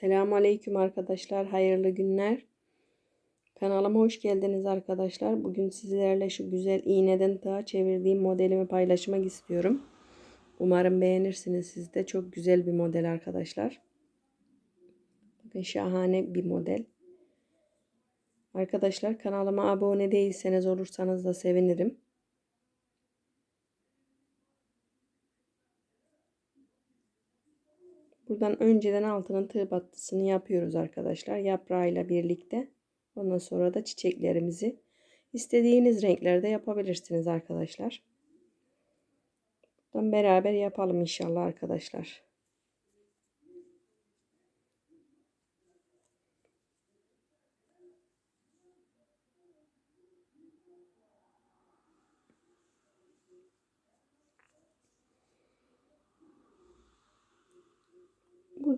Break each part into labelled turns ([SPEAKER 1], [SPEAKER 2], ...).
[SPEAKER 1] Selamun Aleyküm arkadaşlar. Hayırlı günler. Kanalıma hoş geldiniz arkadaşlar. Bugün sizlerle şu güzel iğneden tığa çevirdiğim modelimi paylaşmak istiyorum. Umarım beğenirsiniz siz de. Çok güzel bir model arkadaşlar. Bakın şahane bir model. Arkadaşlar kanalıma abone değilseniz olursanız da sevinirim. Buradan önceden altının tığ battısını yapıyoruz arkadaşlar. Yaprağıyla birlikte. Ondan sonra da çiçeklerimizi istediğiniz renklerde yapabilirsiniz arkadaşlar. Buradan beraber yapalım inşallah arkadaşlar.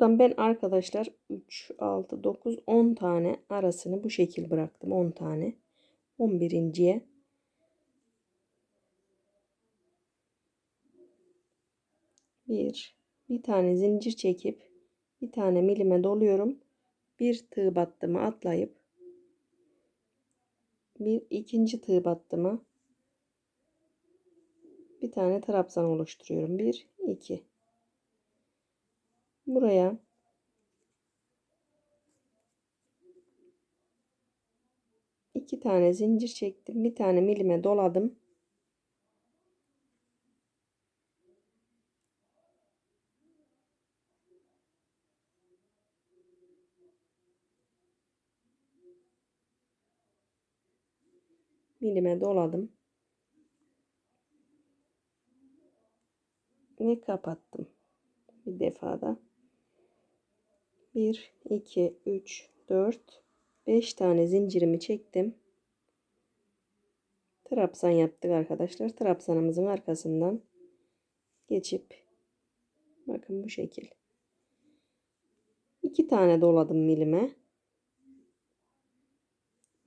[SPEAKER 1] Buradan ben arkadaşlar 3, 6, 9, 10 tane arasını bu şekil bıraktım. 10 tane. 11.ye bir, bir tane zincir çekip bir tane milime doluyorum. Bir tığ battımı atlayıp bir ikinci tığ battımı bir tane trabzan oluşturuyorum. 1 2 buraya iki tane zincir çektim. Bir tane milime doladım. milime doladım. Ve kapattım. Bir defada. 1, 2, 3, 4, 5 tane zincirimi çektim. Trabzan yaptık arkadaşlar. Trabzanımızın arkasından geçip bakın bu şekil. 2 tane doladım milime.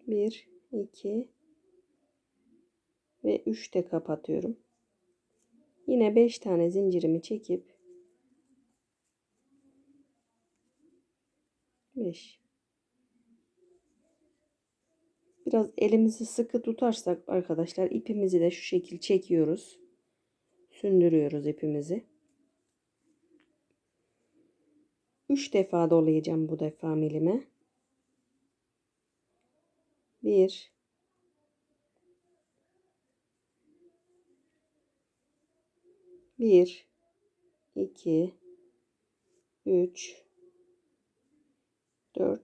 [SPEAKER 1] 1, 2 ve 3 de kapatıyorum. Yine 5 tane zincirimi çekip 5 Biraz elimizi sıkı tutarsak arkadaşlar ipimizi de şu şekil çekiyoruz. Sündürüyoruz ipimizi. 3 defa dolayacağım bu defa milime. 1 1 2 3 4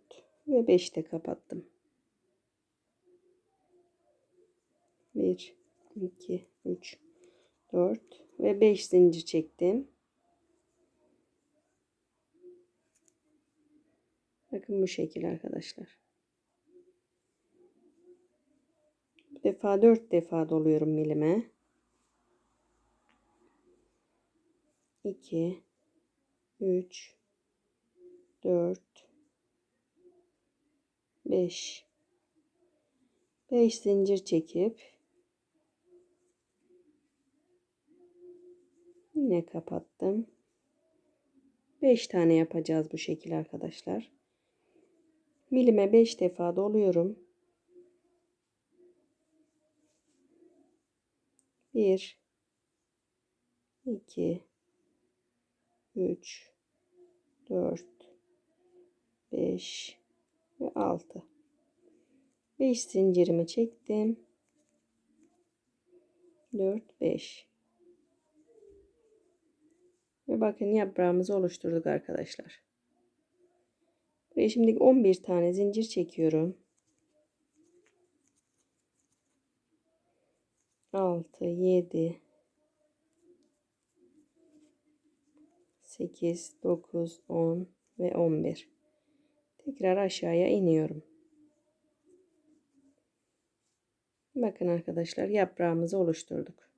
[SPEAKER 1] ve 5 de kapattım. 1 2 3 4 ve 5 zincir çektim. Bakın bu şekil arkadaşlar. Bir defa 4 defa doluyorum milime. 2 3 4 5 5 zincir çekip yine kapattım. 5 tane yapacağız bu şekil arkadaşlar. Milime 5 defa doluyorum. 1 2 3 4 5 ve 6 5 zincirimi çektim. 4 5 ve bakın yaprağımızı oluşturduk arkadaşlar. Buraya şimdi 11 tane zincir çekiyorum. 6 7 8 9 10 ve 11 tekrar aşağıya iniyorum. Bakın arkadaşlar yaprağımızı oluşturduk.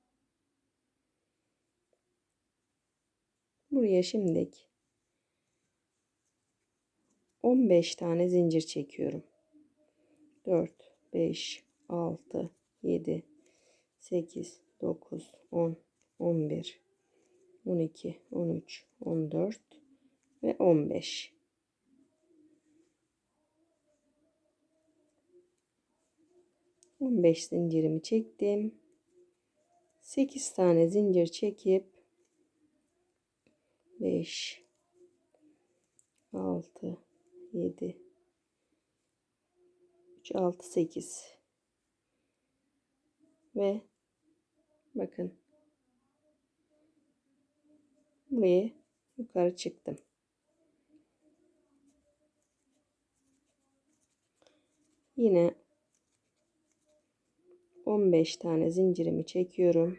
[SPEAKER 1] Buraya şimdilik 15 tane zincir çekiyorum. 4 5 6 7 8 9 10 11 12 13 14 ve 15 15 zincirimi çektim. 8 tane zincir çekip 5 6 7 3 6 8 ve bakın buraya yukarı çıktım. Yine 15 tane zincirimi çekiyorum.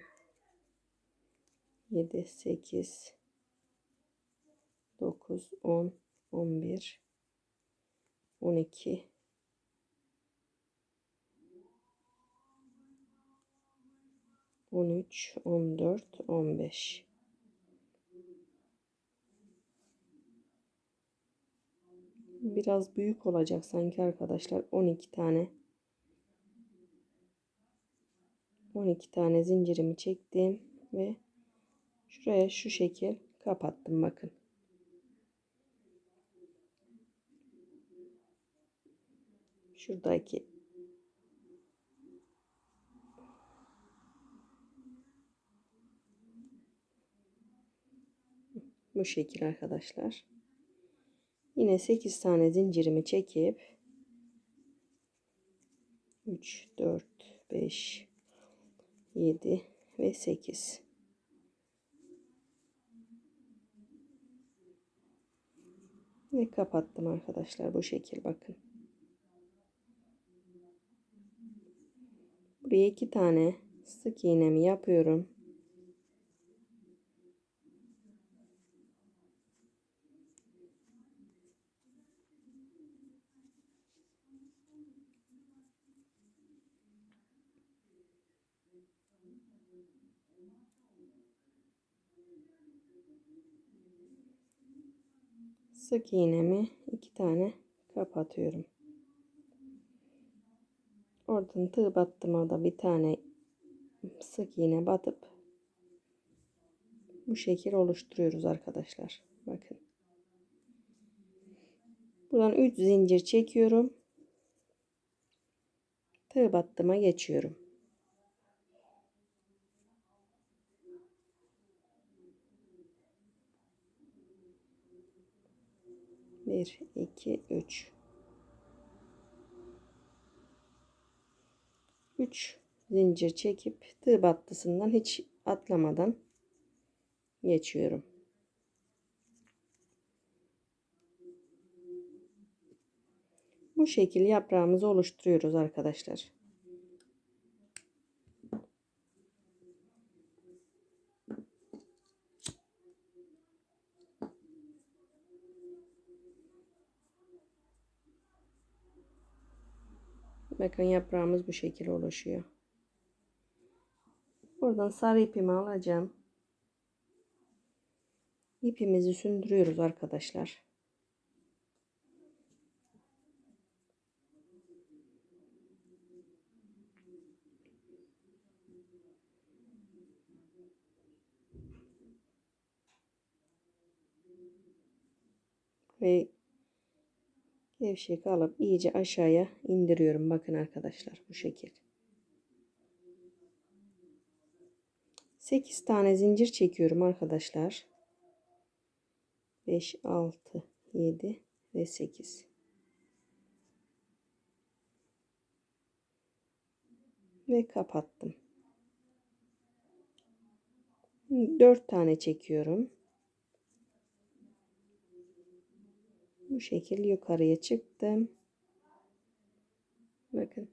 [SPEAKER 1] 7 8 9 10 11 12 13 14 15 biraz büyük olacak sanki arkadaşlar. 12 tane 12 tane zincirimi çektim ve şuraya şu şekil kapattım bakın. Şuradaki bu şekil arkadaşlar. Yine 8 tane zincirimi çekip 3 4 5 7 ve 8 ve kapattım arkadaşlar bu şekil bakın. Buraya iki tane sık iğnemi yapıyorum sık iğnemi iki tane kapatıyorum. Oradan tığ battıma da bir tane sık iğne batıp bu şekil oluşturuyoruz arkadaşlar. Bakın. Buradan 3 zincir çekiyorum. Tığ battıma geçiyorum. 1 2 3 3 zincir çekip tığ battısından hiç atlamadan geçiyorum. Bu şekil yaprağımızı oluşturuyoruz arkadaşlar. Bakın yaprağımız bu şekilde oluşuyor. Buradan sarı ipimi alacağım. İpimizi sündürüyoruz arkadaşlar. Ve gevşek alıp iyice aşağıya indiriyorum. Bakın arkadaşlar bu şekil. 8 tane zincir çekiyorum arkadaşlar. 5 6 7 ve 8 ve kapattım. 4 tane çekiyorum. Bu şekil yukarıya çıktım. Bakın.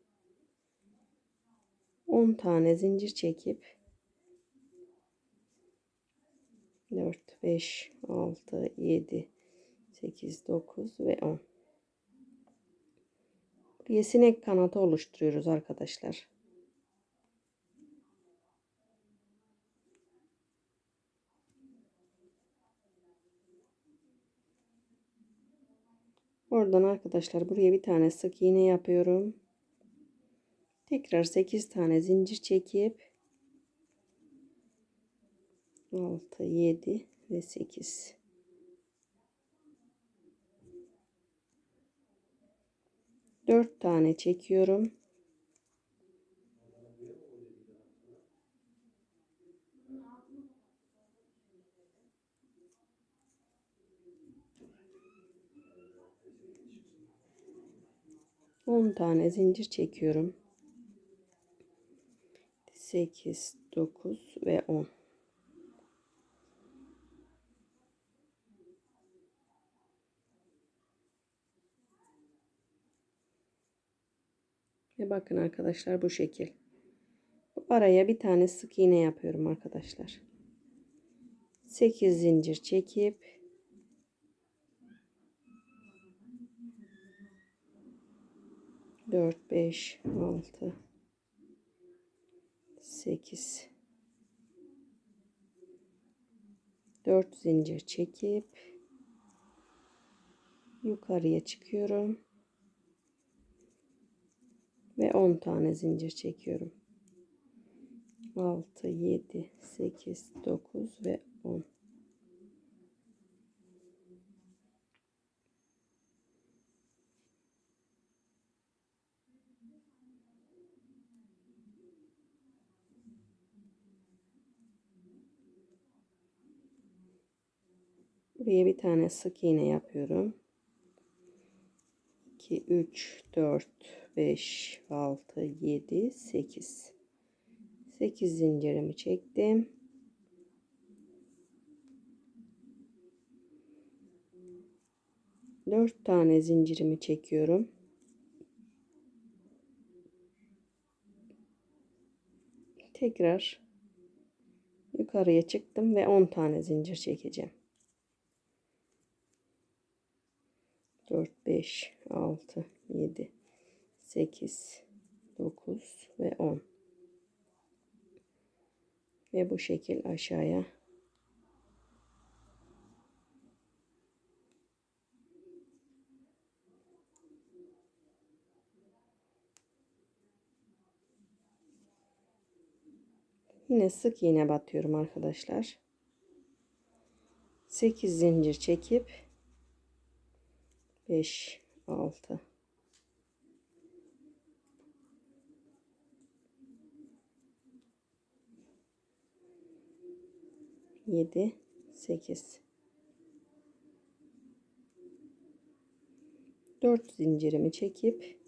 [SPEAKER 1] 10 tane zincir çekip 4 5 6 7 8 9 ve 10 Buraya sinek kanatı oluşturuyoruz arkadaşlar. Oradan arkadaşlar buraya bir tane sık iğne yapıyorum. Tekrar 8 tane zincir çekip 6 7 ve 8 4 tane çekiyorum. 10 tane zincir çekiyorum. 8, 9 ve 10. Ve bakın arkadaşlar bu şekil. Araya bir tane sık iğne yapıyorum arkadaşlar. 8 zincir çekip dört, beş, altı, sekiz, dört zincir çekip yukarıya çıkıyorum ve on tane zincir çekiyorum. 6, 7, 8, 9 ve 10. Buraya bir tane sık iğne yapıyorum. 2, 3, 4, 5, 6, 7, 8. 8 zincirimi çektim. Dört tane zincirimi çekiyorum. Tekrar yukarıya çıktım ve 10 tane zincir çekeceğim. 4 5 6 7 8 9 ve 10 ve bu şekil aşağıya Yine sık iğne batıyorum arkadaşlar. 8 zincir çekip 5 6 7 8 4 zincirimi çekip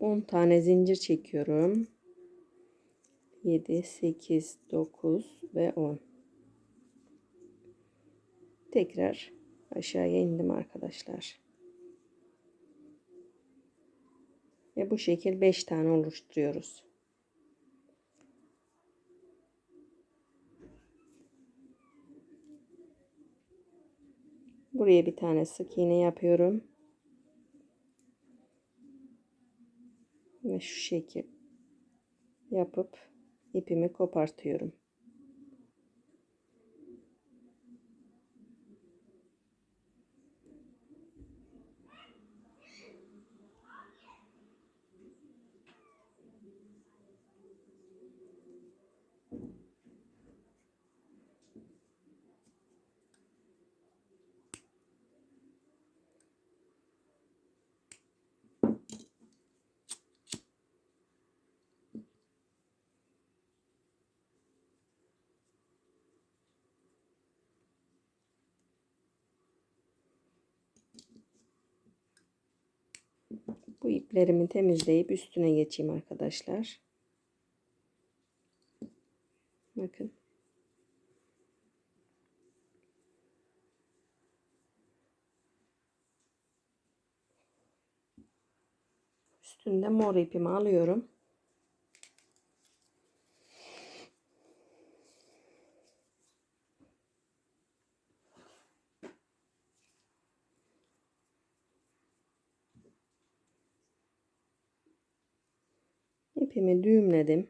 [SPEAKER 1] on tane zincir çekiyorum. 7, 8, 9 ve 10. Tekrar aşağıya indim arkadaşlar. Ve bu şekil 5 tane oluşturuyoruz. Buraya bir tane sık iğne yapıyorum. Ve şu şekil yapıp ipimi kopartıyorum. Bu iplerimi temizleyip üstüne geçeyim arkadaşlar. Bakın. Üstünde mor ipimi alıyorum. İpimi düğümledim.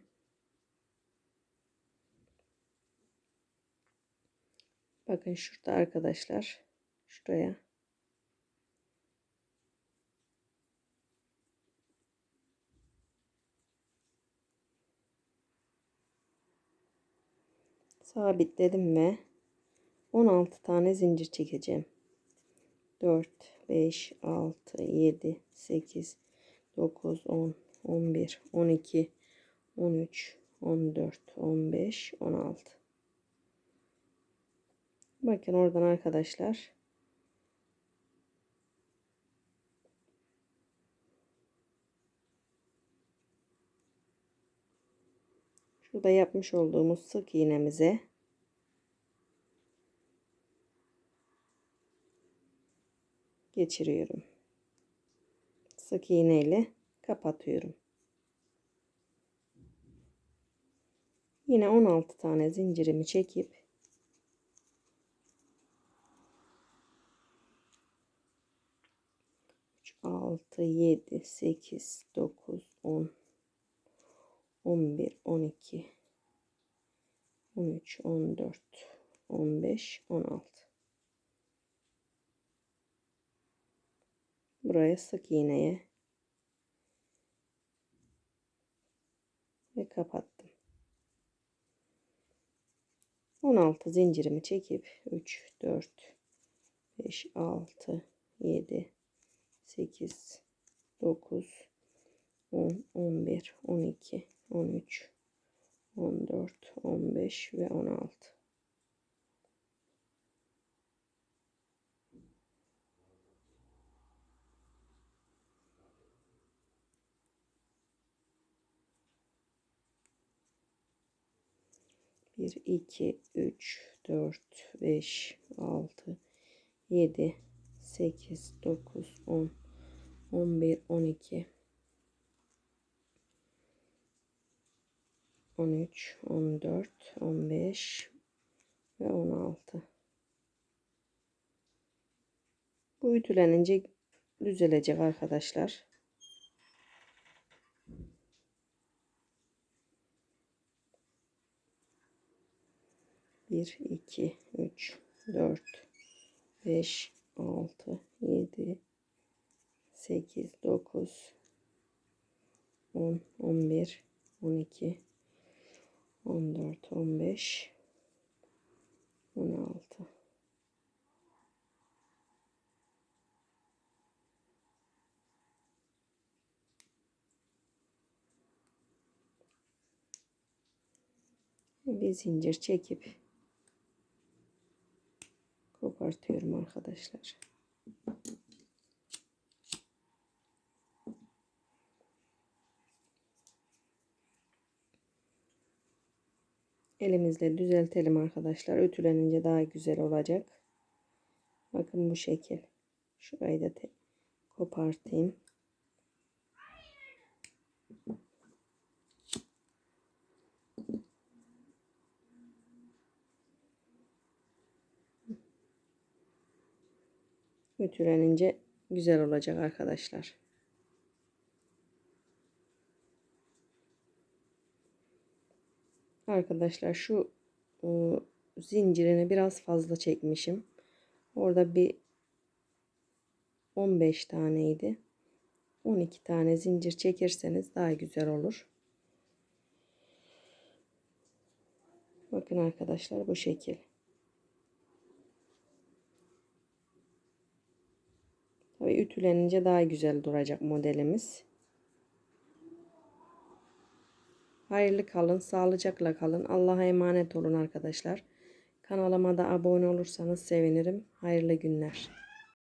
[SPEAKER 1] Bakın şurada arkadaşlar. Şuraya. Sabitledim ve 16 tane zincir çekeceğim. 4, 5, 6, 7, 8, 9, 10, 11, 12, 13, 14, 15, 16. Bakın oradan arkadaşlar. Şurada yapmış olduğumuz sık iğnemize geçiriyorum. Sık iğne ile kapatıyorum. Yine 16 tane zincirimi çekip altı, yedi, sekiz, dokuz, on, on bir, on iki, on üç, on dört, on beş, on altı. Buraya sık iğneye kapattım. 16 zincirimi çekip 3 4 5 6 7 8 9 10 11 12 13 14 15 ve 16 1 2 3 4 5 6 7 8 9 10 11 12 13 14 15 ve 16 bu ütülenince düzelecek arkadaşlar bir iki üç dört beş altı yedi sekiz dokuz on on bir on iki on dört on beş on altı. Bir zincir çekip kopartıyorum arkadaşlar. Elimizle düzeltelim arkadaşlar. Ütülenince daha güzel olacak. Bakın bu şekil. Şurayı da kopartayım. Ütülenince güzel olacak arkadaşlar. Arkadaşlar şu e, zincirini biraz fazla çekmişim. Orada bir 15 taneydi. 12 tane zincir çekerseniz daha güzel olur. Bakın arkadaşlar bu şekil. Tabii ütülenince daha güzel duracak modelimiz. Hayırlı kalın, sağlıcakla kalın. Allah'a emanet olun arkadaşlar. Kanalıma da abone olursanız sevinirim. Hayırlı günler.